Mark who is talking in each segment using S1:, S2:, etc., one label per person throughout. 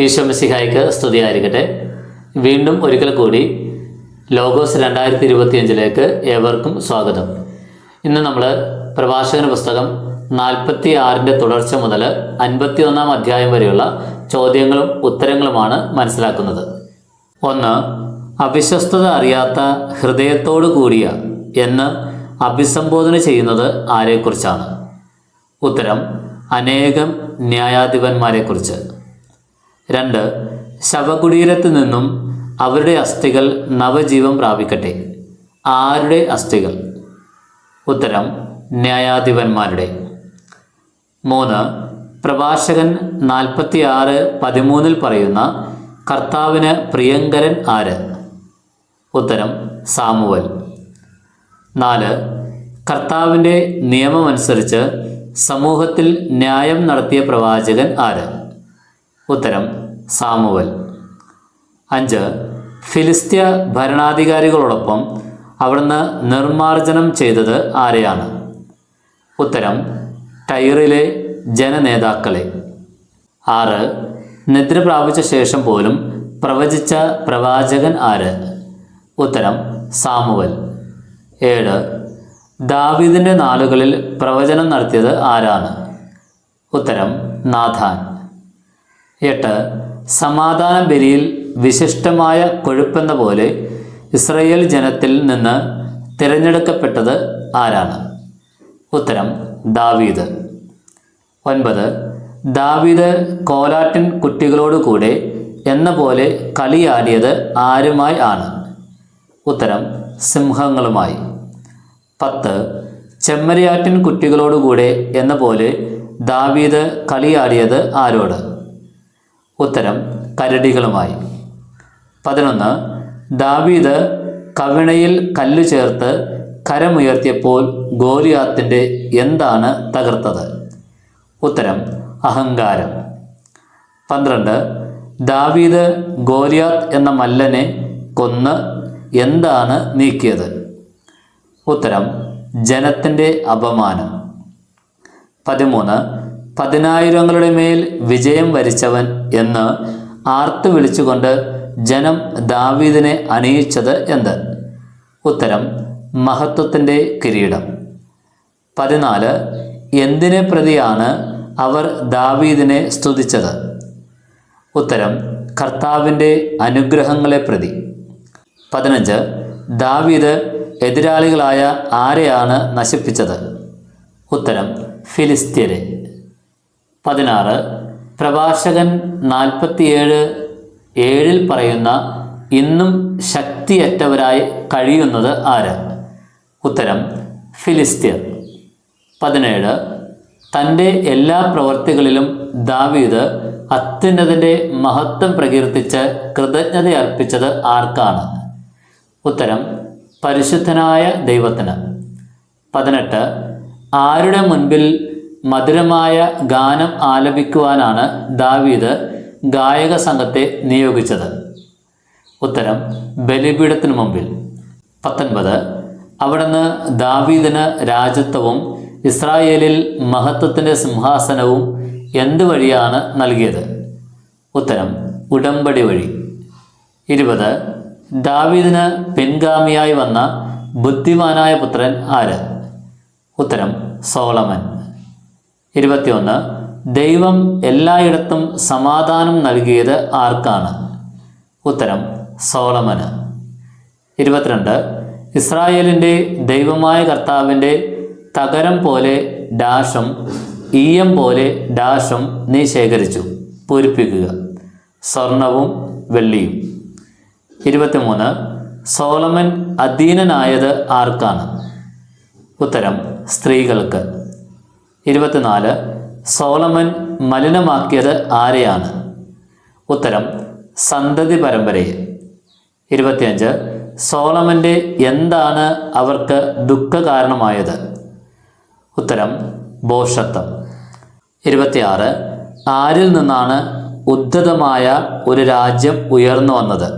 S1: ഈശോമിസിഹായ്ക്ക് സ്തുതിയായിരിക്കട്ടെ. വീണ്ടും ഒരിക്കൽ കൂടി ലോഗോസ് രണ്ടായിരത്തി ഇരുപത്തിയഞ്ചിലേക്ക് ഏവർക്കും സ്വാഗതം. ഇന്ന് നമ്മൾ പ്രഭാഷകന പുസ്തകം നാൽപ്പത്തി ആറിന്റെ തുടർച്ച മുതൽ അൻപത്തി ഒന്നാം അധ്യായം വരെയുള്ള ചോദ്യങ്ങളും ഉത്തരങ്ങളുമാണ് മനസ്സിലാക്കുന്നത്. ഒന്ന് അവിശ്വസ്തത അറിയാത്ത ഹൃദയത്തോടു കൂടിയ എന്ന് അഭിസംബോധന ചെയ്യുന്നത് ആരെക്കുറിച്ചാണ്? ഉത്തരം അനേകം ന്യായാധിപന്മാരെക്കുറിച്ച്. രണ്ട് ശവകുടീരത്ത് നിന്നും അവരുടെ അസ്ഥികൾ നവജീവൻ പ്രാപിക്കട്ടെ. ആരുടെ അസ്ഥികൾ? ഉത്തരം ന്യായാധിപന്മാരുടെ. മൂന്ന് പ്രഭാഷകൻ നാൽപ്പത്തി ആറ് പതിമൂന്നിൽ പറയുന്ന കർത്താവിന് പ്രിയങ്കരൻ ആര്? ഉത്തരം സാമുവൽ. നാല് കർത്താവിന്റെ നിയമമനുസരിച്ച് സമൂഹത്തിൽ ന്യായം നടത്തിയ പ്രവാചകൻ ആര്? ഉത്തരം സാമുവൽ. അഞ്ച് ഫിലിസ്ത്യ ഭരണാധികാരികളോടൊപ്പം അവിടുന്ന് നിർമ്മാർജനം ചെയ്തത് ആരെയാണ്? ഉത്തരം ടൈറിലെ ജനനേതാക്കളെ. ആറ് നിദ്ര പ്രാപിച്ച ശേഷം പോലും പ്രവചിച്ച പ്രവാചകൻ ആര്? ഉത്തരം സാമുവൽ. ഏഴ് ദാവീദിന്റെ നാളുകളിൽ പ്രവചനം നടത്തിയത് ആരാണ്? ഉത്തരം നാഥാൻ. എട്ട് സമാധാന ബലിയിൽ വിശിഷ്ടമായ കൊഴുപ്പെന്ന പോലെ ഇസ്രയേൽ ജനത്തിൽ നിന്ന് തിരഞ്ഞെടുക്കപ്പെട്ടത് ആരാണ്? ഉത്തരം ദാവീദ്. ഒൻപത് ദാവീദ് കോലാട്ടിൻ കുട്ടികളോടുകൂടെ എന്ന പോലെ കളിയാടിയത് ആരുമായി ആണ്? ഉത്തരം സിംഹങ്ങളുമായി. പത്ത് ചെമ്മരിയാറ്റിൻ കുട്ടികളോടുകൂടെ എന്ന പോലെ ദാവീദ് കളിയാടിയത് ആരോട്? ഉത്തരം കരടികളുമായി. പതിനൊന്ന് ദാവീദ് കവിണയിൽ കല്ല് ചേർത്ത് കരമുയർത്തിയപ്പോൾ ഗോലിയാത്തിന്റെ എന്താണ് തകർത്തത്? ഉത്തരം അഹങ്കാരം. പന്ത്രണ്ട് ദാവീദ് ഗോലിയാത്ത് എന്ന മല്ലനെ കൊന്ന് എന്താണ് നീക്കിയത്? ഉത്തരം ജനത്തിന്റെ അപമാനം. പതിമൂന്ന് പതിനായിരങ്ങളുടെ മേൽ വിജയം വരിച്ചവൻ എന്ന് ആർത്തു വിളിച്ചുകൊണ്ട് ജനം ദാവീദിനെ അണിയിച്ചത് എന്ത്? ഉത്തരം മഹത്വത്തിന്റെ കിരീടം. പതിനാല് എന്തിനെ പ്രതിയാണ് അവർ ദാവീദിനെ സ്തുതിച്ചത്? ഉത്തരം കർത്താവിന്റെ അനുഗ്രഹങ്ങളെ പ്രതി. പതിനഞ്ച് ദാവീദ് എതിരാളികളായ ആരെയാണ് നശിപ്പിച്ചത്? ഉത്തരം ഫിലിസ്ത്യരെ. പതിനാറ്. പ്രഭാഷകൻ നാൽപ്പത്തിയേഴ്. ഏഴിൽ പറയുന്ന ഇന്നും ശക്തിയറ്റവരായി കഴിയുന്നത് ആര്? ഉത്തരം ഫിലിസ്ത്യർ പതിനേഴ്. തന്റെ എല്ലാ പ്രവർത്തികളിലും ദാവീദ് അത്യുന്നതിന്റെ മഹത്വം പ്രകീർത്തിച്ച് കൃതജ്ഞത അർപ്പിച്ചത് ആർക്കാണ്? ഉത്തരം പരിശുദ്ധനായ ദൈവത്തിന്. പതിനെട്ട്. ആരുടെ മുൻപിൽ മധുരമായ ഗാനം ആലപിക്കുവാനാണ് ദാവീദ് ഗായക സംഘത്തെ നിയോഗിച്ചത്. ഉത്തരം ബലിപീഠത്തിനു മുമ്പിൽ. പത്തൊൻപത് അവിടുന്ന് ദാവീദിന് രാജ്യത്വവും ഇസ്രായേലിൽ മഹത്വത്തിന്റെ സിംഹാസനവും എന്ത് വഴിയാണ് നൽകിയത്? ഉത്തരം ഉടമ്പടി വഴി. ഇരുപത് ദാവീദിന് പിൻഗാമിയായി വന്ന ബുദ്ധിമാനായ പുത്രൻ ആര്? ഉത്തരം സോളമൻ. ഇരുപത്തിയൊന്ന്. ദൈവം എല്ലായിടത്തും സമാധാനം നൽകിയത് ആർക്കാണ്? ഉത്തരം സോളമന്. ഇരുപത്തിരണ്ട്. ഇസ്രായേലിന്റെ ദൈവമായ കർത്താവിന്റെ തകരം പോലെ ഡാഷം ഈയം പോലെ ഡാഷം നീ ശേഖരിച്ചു. പൂരിപ്പിക്കുക. സ്വർണവും വെള്ളിയും. ഇരുപത്തിമൂന്ന്. സോളമൻ അധീനനായത് ആർക്കാണ്? ഉത്തരം സ്ത്രീകൾക്ക്. ഇരുപത്തിനാല് സോളമൻ മലിനമാക്കിയത് ആരെയാണ്? ഉത്തരം സന്തതി പരമ്പരയെ ഇരുപത്തിയഞ്ച് സോളമന്റെ എന്താണ് അവർക്ക് ദുഃഖ കാരണമായത് ഉത്തരം ബോഷത്വം ഇരുപത്തിയാറ് ആരിൽ നിന്നാണ് ഉദ്ധതമായ ഒരു രാജ്യം ഉയർന്നു വന്നത്?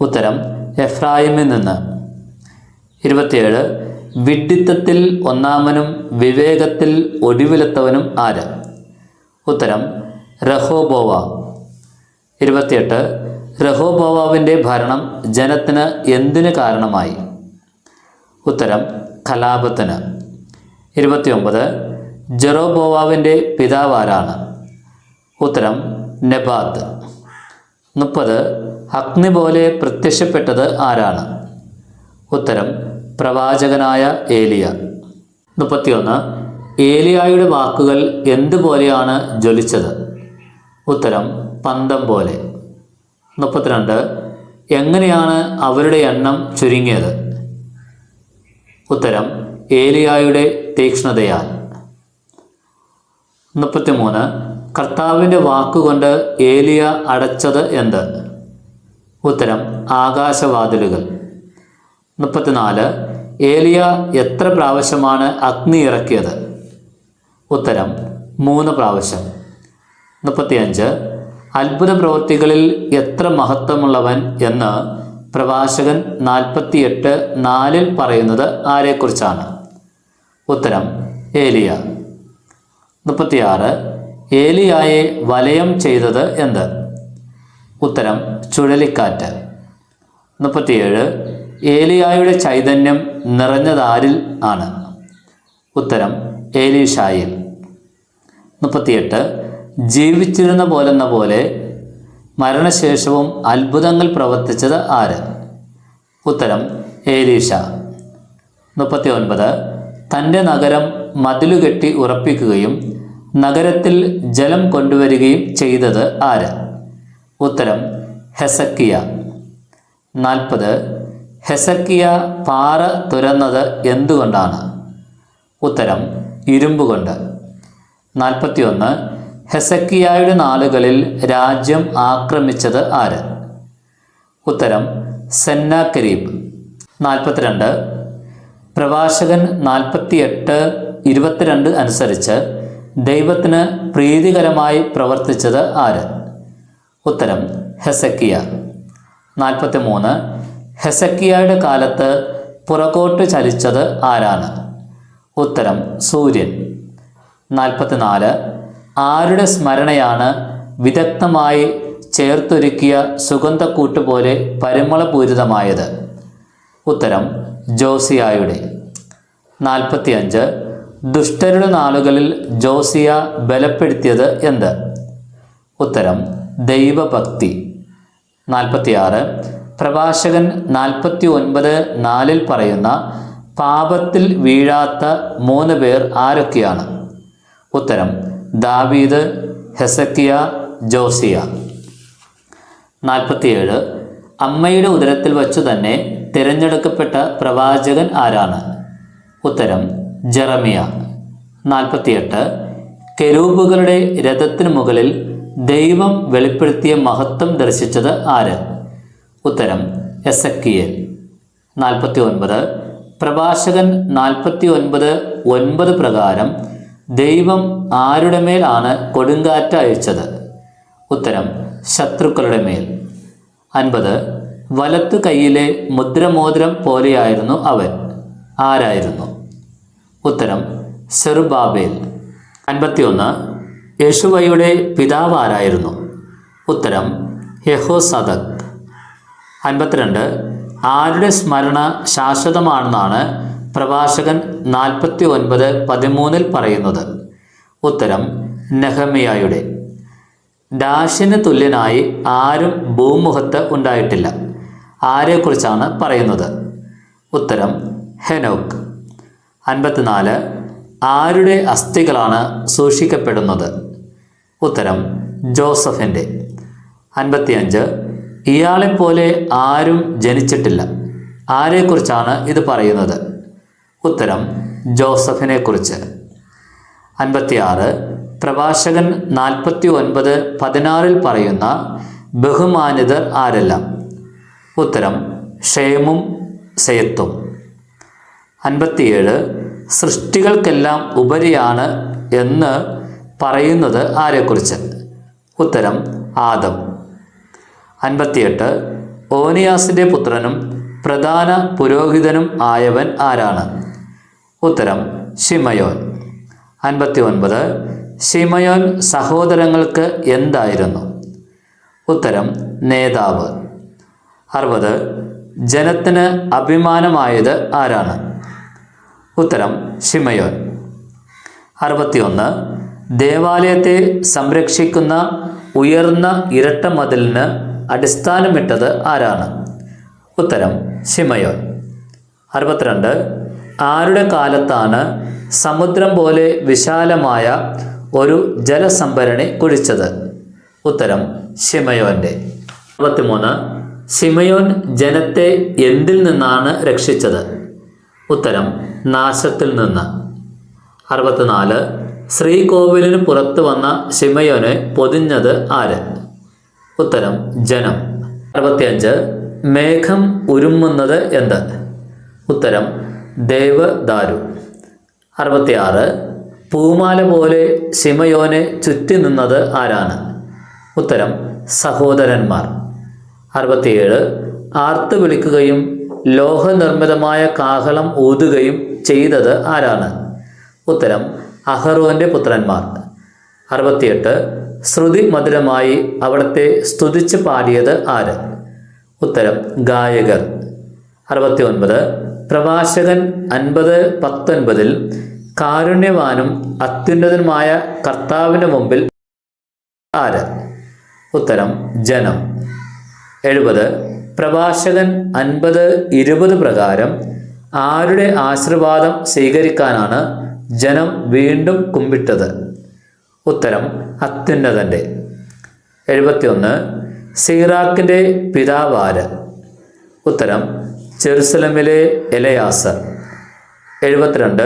S1: ഉത്തരം എഫ്രായിമിൽ നിന്ന്. ഇരുപത്തിയേഴ് വിഡ്ഢിത്തത്തിൽ ഒന്നാമനും വിവേകത്തിൽ ഒടുവിലെത്തവനും ആര്? ഉത്തരം റഹോബോവ. ഇരുപത്തിയെട്ട് റഹോബോവാവിന്റെ ഭരണം ജനത്തിന് എന്തിന് കാരണമായി? ഉത്തരം കലാപത്തിന്. ഇരുപത്തിയൊമ്പത് ജെറോബോവാവിന്റെ പിതാവ് ആരാണ്? ഉത്തരം നെബാദ് മുപ്പത് അഗ്നി പോലെ പ്രത്യക്ഷപ്പെട്ടത് ആരാണ്? ഉത്തരം പ്രവാചകനായ ഏലിയ. മുപ്പത്തിയൊന്ന്. ഏലിയായുടെ വാക്കുകൾ എന്തുപോലെയാണ് ജ്വലിച്ചത്? ഉത്തരം പന്തം പോലെ. മുപ്പത്തിരണ്ട്. എങ്ങനെയാണ് അവരുടെ എണ്ണം ചുരുങ്ങിയത്? ഉത്തരം ഏലിയായുടെ തീക്ഷ്ണതയാൽ. മുപ്പത്തിമൂന്ന്. കർത്താവിന്റെ വാക്കുകൊണ്ട് ഏലിയ അടച്ചത് എന്ത്? ഉത്തരം ആകാശവാതിലുകൾ. മുപ്പത്തിനാല് ഏലിയ എത്ര പ്രാവശ്യമാണ് അഗ്നി ഇറക്കിയത്? ഉത്തരം മൂന്ന് പ്രാവശ്യം. മുപ്പത്തിയഞ്ച് അത്ഭുത പ്രവൃത്തികളിൽ എത്ര മഹത്വമുള്ളവൻ എന്ന് പ്രവാചകൻ നാൽപ്പത്തിയെട്ട് നാലിൽ പറയുന്നത് ആരെക്കുറിച്ചാണ്? ഉത്തരം ഏലിയ. മുപ്പത്തിയാറ് ഏലിയായെ വലയം ചെയ്തത് എന്ത്? ഉത്തരം ചുഴലിക്കാറ്റ്. മുപ്പത്തിയേഴ് ഏലിയായുടെ ചൈതന്യം നിറഞ്ഞതാരിൽ ആണ്. ഉത്തരം ഏലീഷായിൽ മുപ്പത്തിയെട്ട് ജീവിച്ചിരുന്ന പോലെന്ന പോലെ മരണശേഷവും അത്ഭുതങ്ങൾ പ്രവർത്തിച്ചത് ആര്? ഉത്തരം ഏലീഷ മുപ്പത്തി ഒൻപത് തന്റെ നഗരം മതിലുകെട്ടി ഉറപ്പിക്കുകയും നഗരത്തിൽ ജലം കൊണ്ടുവരികയും ചെയ്തത് ആര്? ഉത്തരം ഹെസക്കിയ. നാൽപ്പത് ഹെസക്കിയ പാറ തുരന്നത് എന്തുകൊണ്ടാണ്? ഉത്തരം ഇരുമ്പുകൊണ്ട് നാൽപ്പത്തിയൊന്ന് ഹെസക്കിയായുടെ നാളുകളിൽ രാജ്യം ആക്രമിച്ചത് ആര്? ഉത്തരം സെന്നാക്കരീബ് നാൽപ്പത്തിരണ്ട് പ്രവാചകൻ നാൽപ്പത്തിയെട്ട് ഇരുപത്തിരണ്ട് അനുസരിച്ച് ദൈവത്തിന് പ്രീതികരമായി പ്രവർത്തിച്ചത് ആര്? ഉത്തരം ഹെസക്കിയ നാൽപ്പത്തി മൂന്ന് ഹെസക്കിയയുടെ കാലത്ത് പുറകോട്ട് ചലിച്ചത് ആരാണ്? ഉത്തരം സൂര്യൻ. നാൽപ്പത്തിനാല് ആരുടെ സ്മരണയാണ് വിദഗ്ധമായി ചേർത്തൊരുക്കിയ സുഗന്ധക്കൂട്ട് പോലെ പരിമളപൂരിതമായത്? ഉത്തരം ജോസിയായുടെ. നാൽപ്പത്തിയഞ്ച് ദുഷ്ടരുടെ നാളുകളിൽ ജോസിയ ബലപ്പെടുത്തിയത് എന്ത്? ഉത്തരം ദൈവഭക്തി. നാൽപ്പത്തിയാറ് പ്രഭാഷകൻ നാൽപ്പത്തി ഒൻപത് നാലിൽ പറയുന്ന പാപത്തിൽ വീഴാത്ത മൂന്ന് പേർ ആരൊക്കെയാണ്? ഉത്തരം ദാവീദ് ഹെസക്കിയ ജോസിയ. നാൽപ്പത്തിയേഴ് അമ്മയുടെ ഉദരത്തിൽ വച്ചു തന്നെ തിരഞ്ഞെടുക്കപ്പെട്ട പ്രവാചകൻ ആരാണ്? ഉത്തരം ജെറമിയ. നാൽപ്പത്തിയെട്ട് കെരൂബുകളുടെ രഥത്തിനു മുകളിൽ ദൈവം വെളിപ്പെടുത്തിയ മഹത്വം ദർശിച്ചത് ആര്? ഉത്തരം എസ് എസക്കിയേൽ. നാൽപ്പത്തി ഒൻപത് പ്രഭാഷകൻ നാൽപ്പത്തി ഒൻപത് ഒൻപത് പ്രകാരം ദൈവം ആരുടെ മേലാണ് കൊടുങ്കാറ്റ് അയച്ചത് ഉത്തരം ശത്രുക്കളുടെ മേൽ. അൻപത്. വലത്തു കൈയിലെ മുദ്രമോതിരം പോലെയായിരുന്നു അവൻ. ആരായിരുന്നു? ഉത്തരം സെറുബാബേൽ. അൻപത്തിയൊന്ന്. യേശുവയുടെ പിതാവ് ആരായിരുന്നു? ഉത്തരം യഹോസദക് അൻപത്തിരണ്ട്. ആരുടെ സ്മരണ ശാശ്വതമാണെന്നാണ് പ്രഭാഷകൻ നാൽപ്പത്തി ഒൻപത് പതിമൂന്നിൽ പറയുന്നത്? ഉത്തരം നെഹമിയായുടെ. ഡാഷിന് തുല്യനായി ആരും ഭൂമുഖത്ത് ഉണ്ടായിട്ടില്ല. ആരെക്കുറിച്ചാണ് പറയുന്നത്? ഉത്തരം ഹെനോക്ക്. അൻപത്തിനാല്. ആരുടെ അസ്ഥികളാണ് സൂക്ഷിക്കപ്പെടുന്നത്? ഉത്തരം ജോസഫിന്റെ അൻപത്തിയഞ്ച്. ഇയാളെപ്പോലെ ആരും ജനിച്ചിട്ടില്ല. ആരെക്കുറിച്ചാണ് ഇത് പറയുന്നത്? ഉത്തരം ജോസഫിനെക്കുറിച്ച്. അൻപത്തിയാറ് പ്രഭാഷകൻ നാൽപ്പത്തി ഒൻപത് പതിനാറിൽ പറയുന്ന ബഹുമാനിതർ ആരെല്ലാം? ഉത്തരം ഷേമും സെയത്തും അൻപത്തിയേഴ് സൃഷ്ടികൾക്കെല്ലാം ഉപരിയാണ് എന്ന് പറയുന്നത് ആരെക്കുറിച്ച്? ഉത്തരം ആദം. അൻപത്തിയെട്ട്. ഓനിയാസിന്റെ പുത്രനും പ്രധാന പുരോഹിതനും ആയവൻ ആരാണ്? ഉത്തരം ഷിമയോൻ അൻപത്തി ഒൻപത് ഷിമയോൻ സഹോദരങ്ങൾക്ക് എന്തായിരുന്നു? ഉത്തരം നേതാവ്. അറുപത്. ജനത്തിന് അഭിമാനമായത് ആരാണ്? ഉത്തരം ഷിമയോൻ അറുപത്തിയൊന്ന്. ദേവാലയത്തെ സംരക്ഷിക്കുന്ന ഉയർന്ന ഇരട്ട മതിലിന് അടിസ്ഥാനമിട്ടത് ആരാണ്? ഉത്തരം ഷിമയോൻ അറുപത്തിരണ്ട് ആരുടെ കാലത്താണ് സമുദ്രം പോലെ വിശാലമായ ഒരു ജലസംഭരണി കുഴിച്ചത്? ഉത്തരം ഷിമയോന്റെ അറുപത്തിമൂന്ന് ഷിമയോൻ ജനത്തെ എന്തിൽ നിന്നാണ് രക്ഷിച്ചത്? ഉത്തരം നാശത്തിൽ നിന്ന്. അറുപത്തിനാല് ശ്രീകോവിലിന് പുറത്തു വന്ന ഷിമയോനെ പൊതിഞ്ഞത് ആര്? ഉത്തരം ജനം. അറുപത്തിയഞ്ച് മേഘം ഉരുമുന്നത് എന്ത്? ഉത്തരം ദേവദാരു. അറുപത്തിയാറ് പൂമാല പോലെ സിമയോനെ ചുറ്റി നിന്നത് ആരാണ്? ഉത്തരം സഹോദരന്മാർ. അറുപത്തിയേഴ് ആർത്ത് വിളിക്കുകയും ലോഹനിർമ്മിതമായ കാഹളം ഊതുകയും ചെയ്തത് ആരാണ്? ഉത്തരം അഹറോന്റെ പുത്രന്മാർ. അറുപത്തിയെട്ട് ശ്രുതി മധുരമായി അവിടത്തെ സ്തുതിച്ച് പാടിയത് ആര്? ഉത്തരം ഗായകർ. അറുപത്തി ഒൻപത് പ്രവാചകൻ അൻപത് പത്തൊൻപതിൽ കാരുണ്യവാനും അത്യുന്നതനുമായ കർത്താവിന്റെ മുമ്പിൽ ആര്? ഉത്തരം ജനം. എഴുപത്. പ്രഭാഷകൻ അൻപത് ഇരുപത് പ്രകാരം ആരുടെ ആശീർവാദം സ്വീകരിക്കാനാണ് ജനം വീണ്ടും കുമ്പിട്ടത്? ഉത്തരം അത്യുന്നതന്റെ എഴുപത്തിയൊന്ന് സീറാക്കിന്റെ പിതാവാര്. ഉത്തരം ജെറുസലമിലെ എലയാസർ. എഴുപത്തിരണ്ട്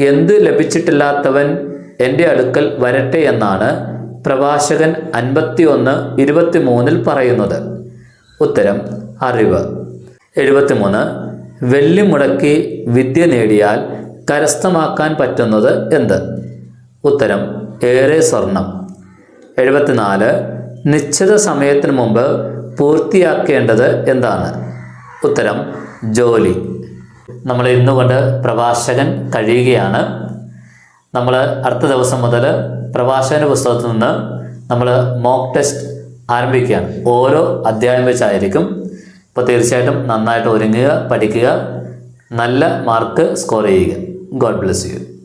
S1: എന്ത് ലഭിച്ചിട്ടില്ലാത്തവൻ എന്റെ അടുക്കൽ വരട്ടെ എന്നാണ് പ്രഭാഷകൻ അൻപത്തി ഒന്ന് ഇരുപത്തി മൂന്നിൽ പറയുന്നത്. ഉത്തരം അറിവ്. എഴുപത്തിമൂന്ന് വെള്ളി മുടക്കി വിദ്യ നേടിയാൽ കരസ്ഥമാക്കാൻ പറ്റുന്നത് എന്ത്? ഉത്തരം ഏറെ സ്വർണം. എഴുപത്തിനാല് നിശ്ചിത സമയത്തിന് മുമ്പ് പൂർത്തിയാക്കേണ്ടത് എന്താണ്? ഉത്തരം ജോലി. നമ്മൾ ഇന്നുകൊണ്ട് പ്രഭാഷകൻ കഴിയുകയാണ്. നമ്മൾ അടുത്ത ദിവസം മുതൽ പ്രഭാഷകന്റെ പുസ്തകത്തിൽ നിന്ന് നമ്മൾ മോക്ക് ടെസ്റ്റ് ആരംഭിക്കുകയാണ്. ഓരോ അധ്യായം വെച്ചായിരിക്കും. അപ്പോൾ തീർച്ചയായിട്ടും നന്നായിട്ട് ഒരുങ്ങുക പഠിക്കുക നല്ല മാർക്ക് സ്കോർ ചെയ്യുക. God bless you